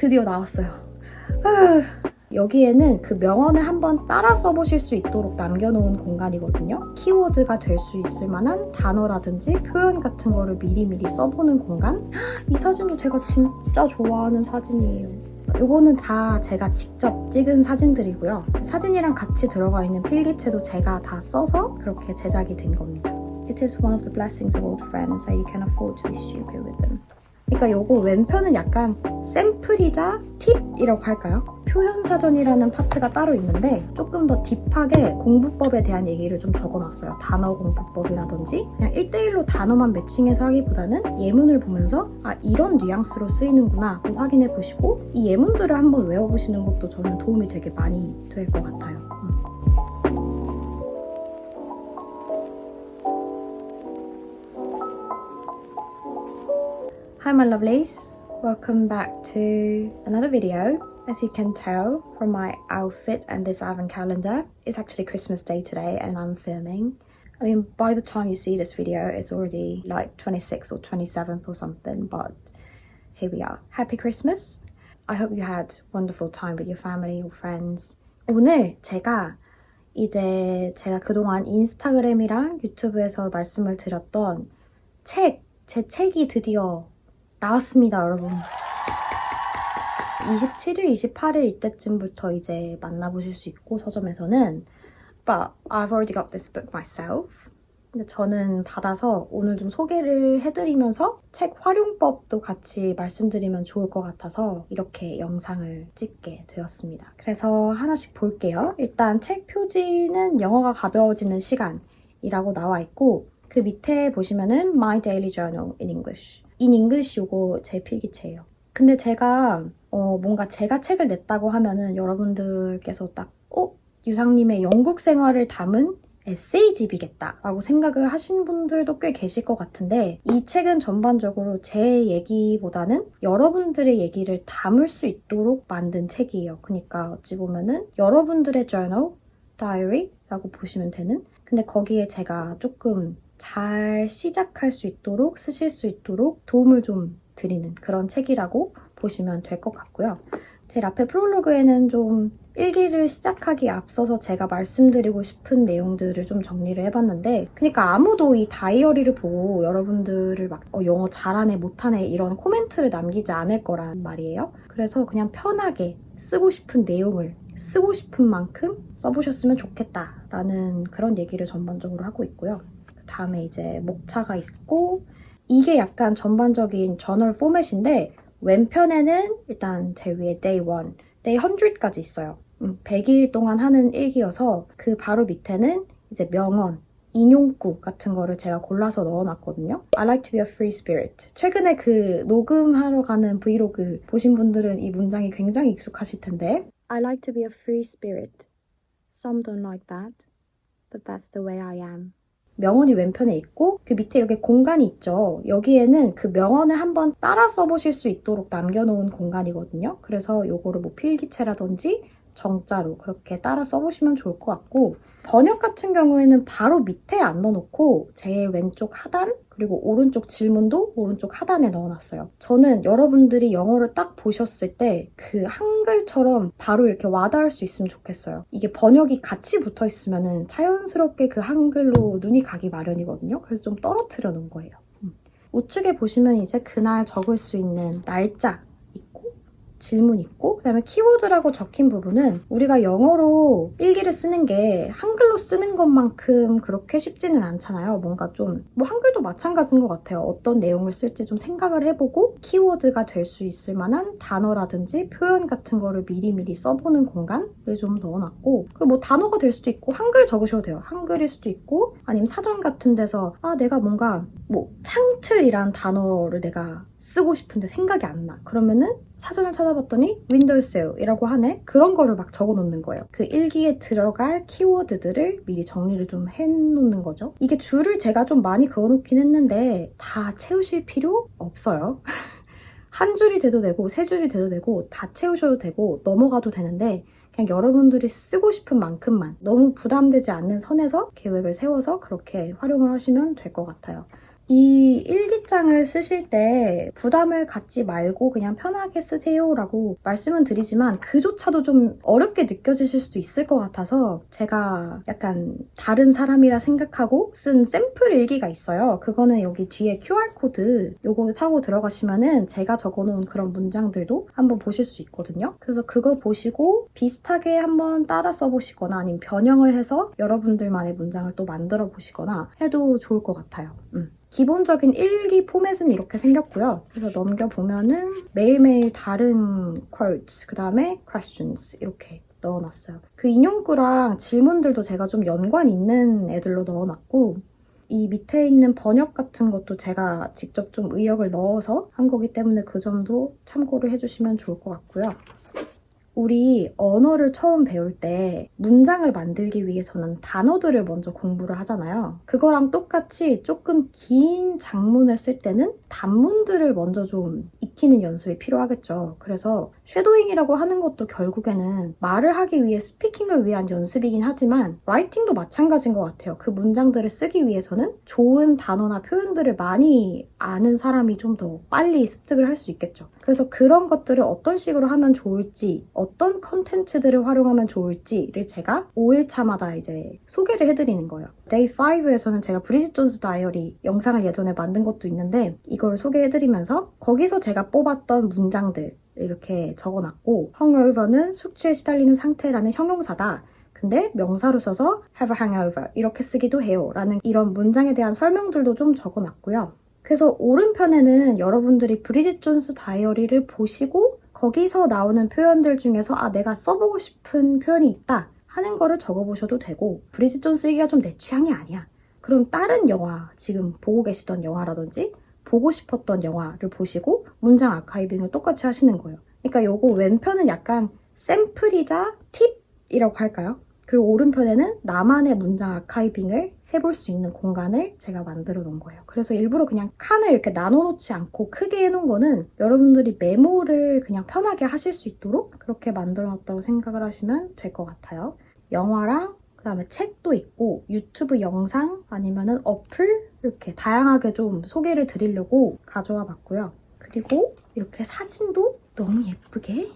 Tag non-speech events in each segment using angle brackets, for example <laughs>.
드디어 나왔어요. 아, 여기에는 그 명언을 한번 따라 써보실 수 있도록 남겨놓은 공간이거든요. 키워드가 될 수 있을 만한 단어라든지 표현 같은 거를 미리미리 써보는 공간? 이 사진도 제가 진짜 좋아하는 사진이에요. 이거는 다 제가 직접 찍은 사진들이고요. 사진이랑 같이 들어가 있는 필기체도 제가 다 써서 그렇게 제작이 된 겁니다. It is one of the blessings of old friends that you can afford to be stupid with them. 그러니까 요거 왼편은 약간 샘플이자 팁이라고 할까요? 표현 사전이라는 파트가 따로 있는데 조금 더 딥하게 공부법에 대한 얘기를 좀 적어놨어요. 단어 공부법이라든지 그냥 1대1로 단어만 매칭해서 하기보다는 예문을 보면서 아 이런 뉘앙스로 쓰이는구나 또 확인해 보시고 이 예문들을 한번 외워보시는 것도 저는 도움이 되게 많이 될 것 같아요. Hi my lovelies, welcome back to another video. As you can tell from my outfit and this advent calendar, it's actually Christmas Day today and I'm filming. I mean, by the time you see this video, it's already like 26th or 27th or something, but here we are. Happy Christmas! I hope you had wonderful time with your family or friends. 오늘 제가 이제 제가 그동안 인스타그램이랑 유튜브에서 말씀을 드렸던 책, 제 책이 드디어 나왔습니다, 여러분. 27일, 28일 이때쯤부터 이제 만나보실 수 있고 서점에서는 But I've already got this book myself. 근데 저는 받아서 오늘 좀 소개를 해드리면서 책 활용법도 같이 말씀드리면 좋을 것 같아서 이렇게 영상을 찍게 되었습니다. 그래서 하나씩 볼게요. 일단 책 표지는 영어가 가벼워지는 시간이라고 나와 있고 그 밑에 보시면은 My Daily Journal in English. English 요거 제 필기체예요. 근데 제가 어, 뭔가 제가 책을 냈다고 하면은 여러분들께서 딱 어? 유상님의 영국 생활을 담은 에세이집이겠다 라고 생각을 하신 분들도 꽤 계실 것 같은데 이 책은 전반적으로 제 얘기보다는 여러분들의 얘기를 담을 수 있도록 만든 책이에요. 그러니까 어찌 보면은 여러분들의 journal, diary라고 보시면 되는 근데 거기에 제가 조금 잘 시작할 수 있도록 쓰실 수 있도록 도움을 좀 드리는 그런 책이라고 보시면 될 것 같고요. 제일 앞에 프롤로그에는 좀 일기를 시작하기에 앞서서 제가 말씀드리고 싶은 내용들을 좀 정리를 해봤는데 그러니까 아무도 이 다이어리를 보고 여러분들을 막 어, 영어 잘하네 못하네 이런 코멘트를 남기지 않을 거란 말이에요. 그래서 그냥 편하게 쓰고 싶은 내용을 쓰고 싶은 만큼 써보셨으면 좋겠다라는 그런 얘기를 전반적으로 하고 있고요. 그 다음에 이제 목차가 있고 이게 약간 전반적인 저널 포맷인데 왼편에는 일단 제 위에 day 1, day 100까지 있어요. 음, 100일 동안 하는 일기여서 그 바로 밑에는 이제 명언, 인용구 같은 거를 제가 골라서 넣어놨거든요. I like to be a free spirit. 최근에 그 녹음하러 가는 브이로그 보신 분들은 이 문장이 굉장히 익숙하실 텐데 I like to be a free spirit. Some don't like that, but that's the way I am. 명언이 왼편에 있고 그 밑에 이렇게 공간이 있죠. 여기에는 그 명언을 한번 따라 써보실 수 있도록 남겨놓은 공간이거든요. 그래서 요거를 뭐 필기체라든지 정자로 그렇게 따라 써보시면 좋을 것 같고 번역 같은 경우에는 바로 밑에 안 넣어놓고 제일 왼쪽 하단 그리고 오른쪽 질문도 오른쪽 하단에 넣어놨어요. 저는 여러분들이 영어를 딱 보셨을 때 그 한글처럼 바로 이렇게 와닿을 수 있으면 좋겠어요. 이게 번역이 같이 붙어 있으면 자연스럽게 그 한글로 눈이 가기 마련이거든요. 그래서 좀 떨어뜨려 놓은 거예요. 음. 우측에 보시면 이제 그날 적을 수 있는 날짜 질문 있고 그다음에 키워드라고 적힌 부분은 우리가 영어로 일기를 쓰는 게 한글로 쓰는 것만큼 그렇게 쉽지는 않잖아요. 뭔가 좀 뭐 한글도 마찬가지인 것 같아요. 어떤 내용을 쓸지 좀 생각을 해보고 키워드가 될 수 있을 만한 단어라든지 표현 같은 거를 미리미리 써보는 공간을 좀 넣어놨고 그 뭐 단어가 될 수도 있고 한글 적으셔도 돼요. 한글일 수도 있고 아니면 사전 같은 데서 아 내가 뭔가 뭐 창틀이란 단어를 내가 쓰고 싶은데 생각이 안 나. 그러면은 사전을 찾아봤더니 윈도우셀이라고 하네? 그런 거를 막 적어놓는 거예요. 그 일기에 들어갈 키워드들을 미리 정리를 좀 해놓는 거죠. 이게 줄을 제가 좀 많이 그어놓긴 했는데 다 채우실 필요 없어요. <laughs> 한 줄이 돼도 되고 세 줄이 돼도 되고 다 채우셔도 되고 넘어가도 되는데 그냥 여러분들이 쓰고 싶은 만큼만 너무 부담되지 않는 선에서 계획을 세워서 그렇게 활용을 하시면 될 것 같아요. 이 일기장을 쓰실 때 부담을 갖지 말고 그냥 편하게 쓰세요라고 말씀은 드리지만 그조차도 좀 어렵게 느껴지실 수도 있을 것 같아서 제가 약간 다른 사람이라 생각하고 쓴 샘플 일기가 있어요. 그거는 여기 뒤에 QR코드 요거 타고 들어가시면은 제가 적어놓은 그런 문장들도 한번 보실 수 있거든요. 그래서 그거 보시고 비슷하게 한번 따라 써보시거나 아니면 변형을 해서 여러분들만의 문장을 또 만들어 보시거나 해도 좋을 것 같아요. 음. 기본적인 일기 포맷은 이렇게 생겼고요. 그래서 넘겨보면은 매일매일 다른 quotes, 그 다음에 questions 이렇게 넣어놨어요. 그 인용구랑 질문들도 제가 좀 연관 있는 애들로 넣어놨고 이 밑에 있는 번역 같은 것도 제가 직접 좀 의역을 넣어서 한 거기 때문에 그 점도 참고를 해주시면 좋을 것 같고요. 우리 언어를 처음 배울 때 문장을 만들기 위해 서는 단어들을 먼저 공부를 하잖아요. 그거랑 똑같이 조금 긴 장문을 쓸 때는 단문들을 먼저 좀 익히는 연습이 필요하겠죠. 그래서 쉐도잉이라고 하는 것도 결국에는 말을 하기 위해 스피킹을 위한 연습이긴 하지만 라이팅도 마찬가지인 것 같아요. 그 문장들을 쓰기 위해서는 좋은 단어나 표현들을 많이 아는 사람이 좀 더 빨리 습득을 할 수 있겠죠. 그래서 그런 것들을 어떤 식으로 하면 좋을지, 어떤 컨텐츠들을 활용하면 좋을지를 제가 5일차마다 이제 소개를 해드리는 거예요. 데이 5에서는 제가 브리짓 존스 다이어리 영상을 예전에 만든 것도 있는데 이걸 소개해드리면서 거기서 제가 뽑았던 문장들 이렇게 적어놨고 hungover는 숙취에 시달리는 상태라는 형용사다. 근데 명사로 써서 have a hangover 이렇게 쓰기도 해요. 라는 이런 문장에 대한 설명들도 좀 적어놨고요. 그래서 오른편에는 여러분들이 브리짓 존스 다이어리를 보시고 거기서 나오는 표현들 중에서 아 내가 써보고 싶은 표현이 있다 하는 거를 적어보셔도 되고 브리짓 존스 얘기가 좀 내 취향이 아니야. 그럼 다른 영화 지금 보고 계시던 영화라든지 보고 싶었던 영화를 보시고 문장 아카이빙을 똑같이 하시는 거예요. 그러니까 요거 왼편은 약간 샘플이자 팁이라고 할까요? 그리고 오른편에는 나만의 문장 아카이빙을 해볼 수 있는 공간을 제가 만들어 놓은 거예요. 그래서 일부러 그냥 칸을 이렇게 나눠 놓지 않고 크게 해놓은 거는 여러분들이 메모를 그냥 편하게 하실 수 있도록 그렇게 만들어 놨다고 생각을 하시면 될 것 같아요. 영화랑 그 다음에 책도 있고 유튜브 영상 아니면은 어플 이렇게 다양하게 좀 소개를 드리려고 가져와 봤고요. 그리고 이렇게 사진도 너무 예쁘게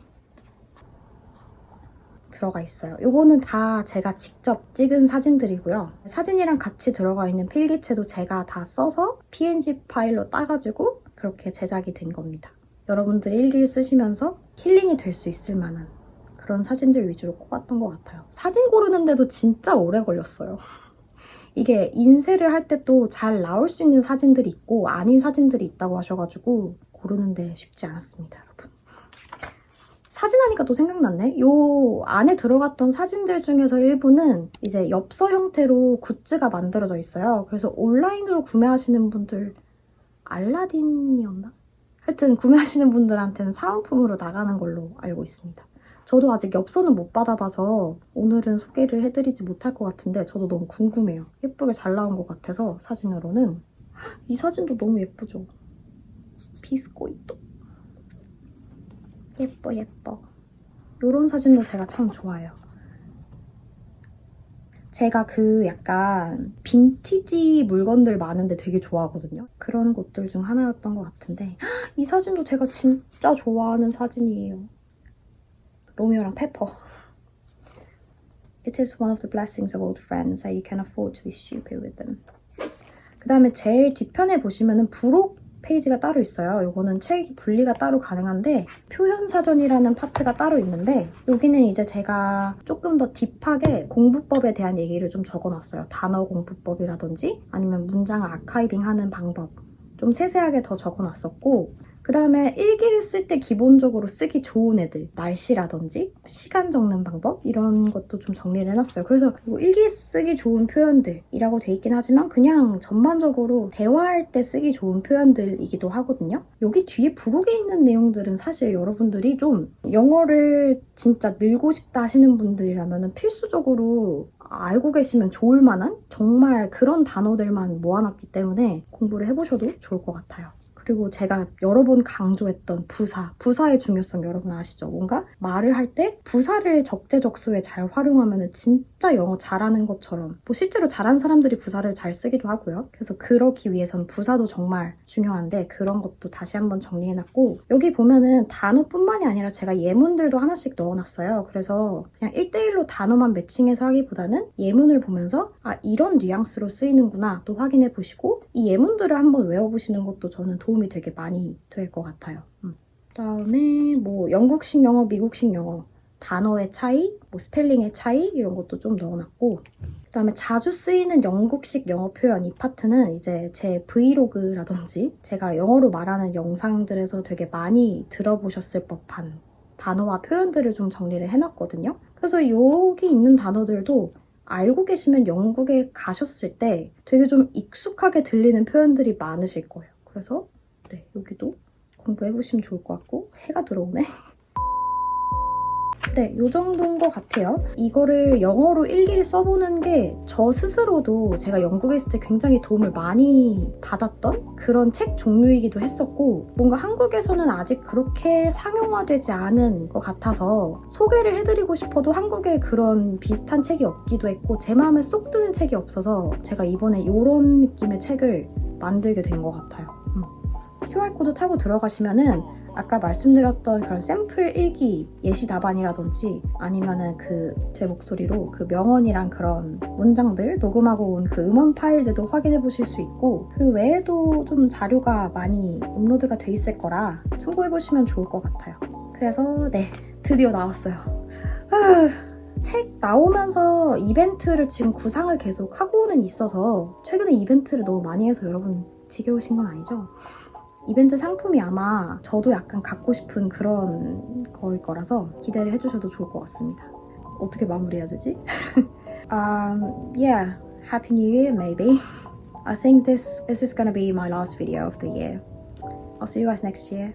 들어가 있어요. 이거는 다 제가 직접 찍은 사진들이고요. 사진이랑 같이 들어가 있는 필기체도 제가 다 써서 PNG 파일로 따가지고 그렇게 제작이 된 겁니다. 여러분들 일기를 쓰시면서 힐링이 될 수 있을 만한 그런 사진들 위주로 꼽았던 것 같아요. 사진 고르는데도 진짜 오래 걸렸어요. 이게 인쇄를 할 때 또 잘 나올 수 있는 사진들이 있고 아닌 사진들이 있다고 하셔가지고 고르는데 쉽지 않았습니다, 여러분. 사진 하니까 또 생각났네. 요 안에 들어갔던 사진들 중에서 일부는 이제 엽서 형태로 굿즈가 만들어져 있어요. 그래서 온라인으로 구매하시는 분들 알라딘이었나? 하여튼 구매하시는 분들한테는 사은품으로 나가는 걸로 알고 있습니다. 저도 아직 엽서는 못 받아봐서 오늘은 소개를 해드리지 못할 것 같은데 저도 너무 궁금해요. 예쁘게 잘 나온 것 같아서 사진으로는 이 사진도 너무 예쁘죠? 비스코이토 예뻐 예뻐 요런 사진도 제가 참 좋아해요. 제가 그 약간 빈티지 물건들 많은데 되게 좋아하거든요. 그런 곳들 중 하나였던 것 같은데 이 사진도 제가 진짜 좋아하는 사진이에요. 로미오랑 페퍼. It is one of the blessings of old friends that you can afford to be stupid with them. 그 다음에 제일 뒤편에 보시면은 부록 페이지가 따로 있어요. 이거는 책 분리가 따로 가능한데 표현 사전이라는 파트가 따로 있는데 여기는 이제 제가 조금 더 딥하게 공부법에 대한 얘기를 좀 적어놨어요. 단어 공부법이라든지 아니면 문장을 아카이빙하는 방법 좀 세세하게 더 적어놨었고 그 다음에 일기를 쓸 때 기본적으로 쓰기 좋은 애들, 날씨라든지 시간 적는 방법 이런 것도 좀 정리를 해놨어요. 그래서 뭐 일기 쓰기 좋은 표현들이라고 돼 있긴 하지만 그냥 전반적으로 대화할 때 쓰기 좋은 표현들이기도 하거든요. 여기 뒤에 부록에 있는 내용들은 사실 여러분들이 좀 영어를 진짜 늘고 싶다 하시는 분들이라면 필수적으로 알고 계시면 좋을 만한 정말 그런 단어들만 모아놨기 때문에 공부를 해보셔도 좋을 것 같아요. 그리고 제가 여러 번 강조했던 부사, 부사의 중요성 여러분 아시죠? 뭔가 말을 할 때 부사를 적재적소에 잘 활용하면 진짜 영어 잘하는 것처럼 뭐 실제로 잘하는 사람들이 부사를 잘 쓰기도 하고요. 그래서 그러기 위해선 부사도 정말 중요한데 그런 것도 다시 한번 정리해놨고 여기 보면은 단어뿐만이 아니라 제가 예문들도 하나씩 넣어놨어요. 그래서 그냥 1대1로 단어만 매칭해서 하기보다는 예문을 보면서 아 이런 뉘앙스로 쓰이는구나 또 확인해 보시고 이 예문들을 한번 외워보시는 것도 저는 도움이 되게 많이 될 것 같아요. 음. 그다음에 뭐 영국식 영어, 미국식 영어 단어의 차이, 뭐 스펠링의 차이 이런 것도 좀 넣어놨고 그다음에 자주 쓰이는 영국식 영어 표현 이 파트는 이제 제 브이로그라든지 제가 영어로 말하는 영상들에서 되게 많이 들어보셨을 법한 단어와 표현들을 좀 정리를 해놨거든요. 그래서 여기 있는 단어들도 알고 계시면 영국에 가셨을 때 되게 좀 익숙하게 들리는 표현들이 많으실 거예요. 그래서 네, 여기도 공부해보시면 좋을 것 같고 해가 들어오네. 네, 요 정도인 것 같아요. 이거를 영어로 일기를 써보는 게 저 스스로도 제가 영국에 있을 때 굉장히 도움을 많이 받았던 그런 책 종류이기도 했었고 뭔가 한국에서는 아직 그렇게 상용화되지 않은 것 같아서 소개를 해드리고 싶어도 한국에 그런 비슷한 책이 없기도 했고 제 마음에 쏙 드는 책이 없어서 제가 이번에 이런 느낌의 책을 만들게 된 것 같아요. 음. QR코드 타고 들어가시면은 아까 말씀드렸던 그런 샘플 일기 예시 답안이라든지 아니면은 그 제 목소리로 그 명언이랑 그런 문장들 녹음하고 온 그 음원 파일들도 확인해 보실 수 있고 그 외에도 좀 자료가 많이 업로드가 돼 있을 거라 참고해 보시면 좋을 것 같아요. 그래서 네 드디어 나왔어요. 아, 책 나오면서 이벤트를 지금 구상을 계속 하고는 있어서 최근에 이벤트를 너무 많이 해서 여러분 지겨우신 건 아니죠? 이벤트 상품이 아마 저도 약간 갖고 싶은 그런 거일 거라서 기대를 해주셔도 좋을 것 같습니다. 어떻게 마무리해야 되지? um, yeah, Happy New Year, maybe. I think this this is gonna be my last video of the year. I'll see you guys next year.